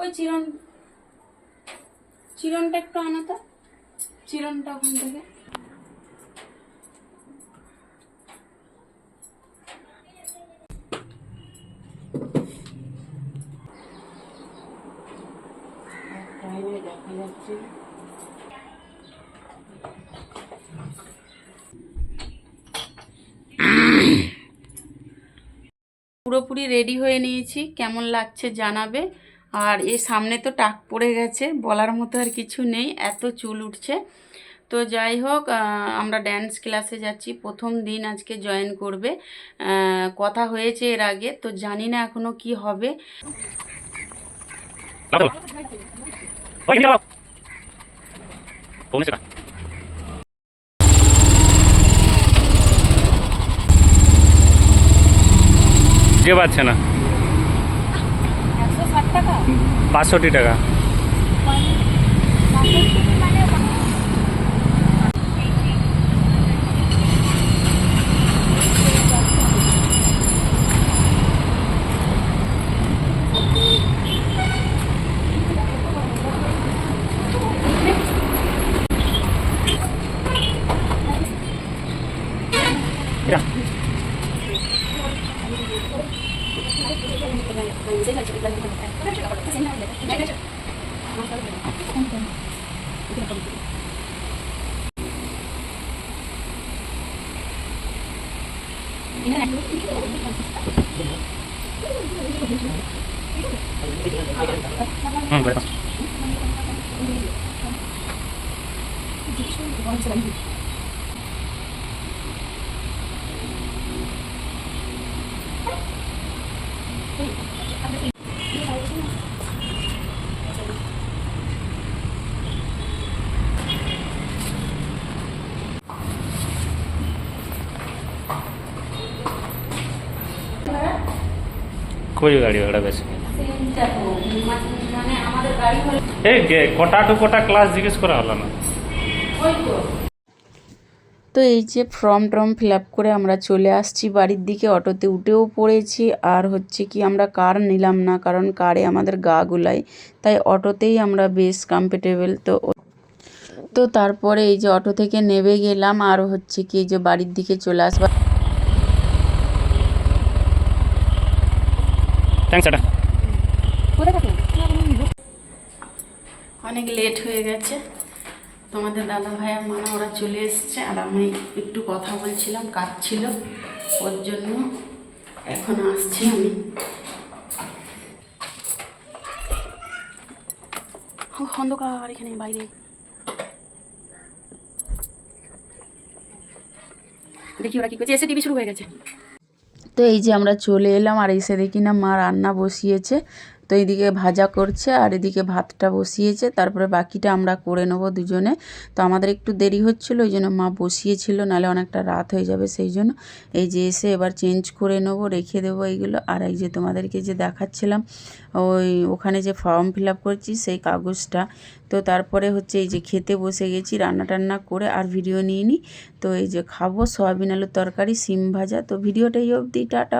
ওই চিরন, চিরনটা একটু আনো তো। চিরনটা ওখান থেকে। পুরোপুরি রেডি হয়ে নিয়েছি। কেমন লাগছে জানাবে। আর এর সামনে তো টাক পড়ে গেছে, বলার মতো আর কিছু নেই, এত চুল উঠছে। তো যাই হোক আমরা ড্যান্স ক্লাসে যাচ্ছি, প্রথম দিন আজকে জয়েন করবে। কথা হয়েছে এর আগে, তো জানি না এখনও কি হবে। 나 Saya nggak cukup lagi bukan bukan. Bukan juga kalau kasih nggak ada. Nggak ada. Masalah bukan. Itu apa itu? Ini aku. Hmm, boleh. Jadi, saya mau আমাদের গাড়ি হলে এই গে- কটা টু কটা ক্লাস জিজ্ঞেস করা হলো না তো এই যে ফর্ম টর্ম ফিল আপ করে আমরা চলে আসছি বাড়ির দিকে অটোতে উঠেও পড়েছি। আর হচ্ছে কি আমরা কার নিলাম না কারণ কারে আমাদের গা গুলাই তাই অটোতেই আমরা বেশ কমফর্টেবল তো তো তারপরে এই যে অটো থেকে নেমে গেলাম আর হচ্ছে কি এই যে বাড়ির দিকে চলে আসবা। অনেক লেট হয়ে গেছে। তোমাদের দাদা ভাই আর মানা ওরা চলে এসছে আর আমি একটু কথা বলছিলাম কাজ ছিল ওর জন্য এখন আসছি আমি। অন্ধকার এখানে বাইরে। দেখি ওরা কি করছে। এসে টিভি শুরু হয়ে গেছে। তো এই যে আমরা চলে এলাম আর এসে দেখি না মা রান্না বসিয়েছে। তো এইদিকে ভাজা করছে আর এদিকে ভাতটা বসিয়েছে, তারপরে বাকিটা আমরা করে নেব দুজনে। তো আমাদের একটু দেরি হচ্ছিল, ওই জন্য মা বসিয়েছিল, নাহলে অনেকটা রাত হয়ে যাবে সেই জন্য। এই যে এসে এবার চেঞ্জ করে নেব, রেখে দেবো এইগুলো। আর এই যে তোমাদেরকে যে দেখাচ্ছিলাম, ওই ওখানে যে ফর্ম ফিল আপ করছি সেই কাগজটা। তো তারপরে হচ্ছে এই যে খেতে বসে গেছি রান্না টান্না করে আর ভিডিও নিয়ে নিই তো এই যে খাব, সয়াবিন আলুর তরকারি, সিম ভাজা। তো ভিডিওটা এই অবধি, টাটা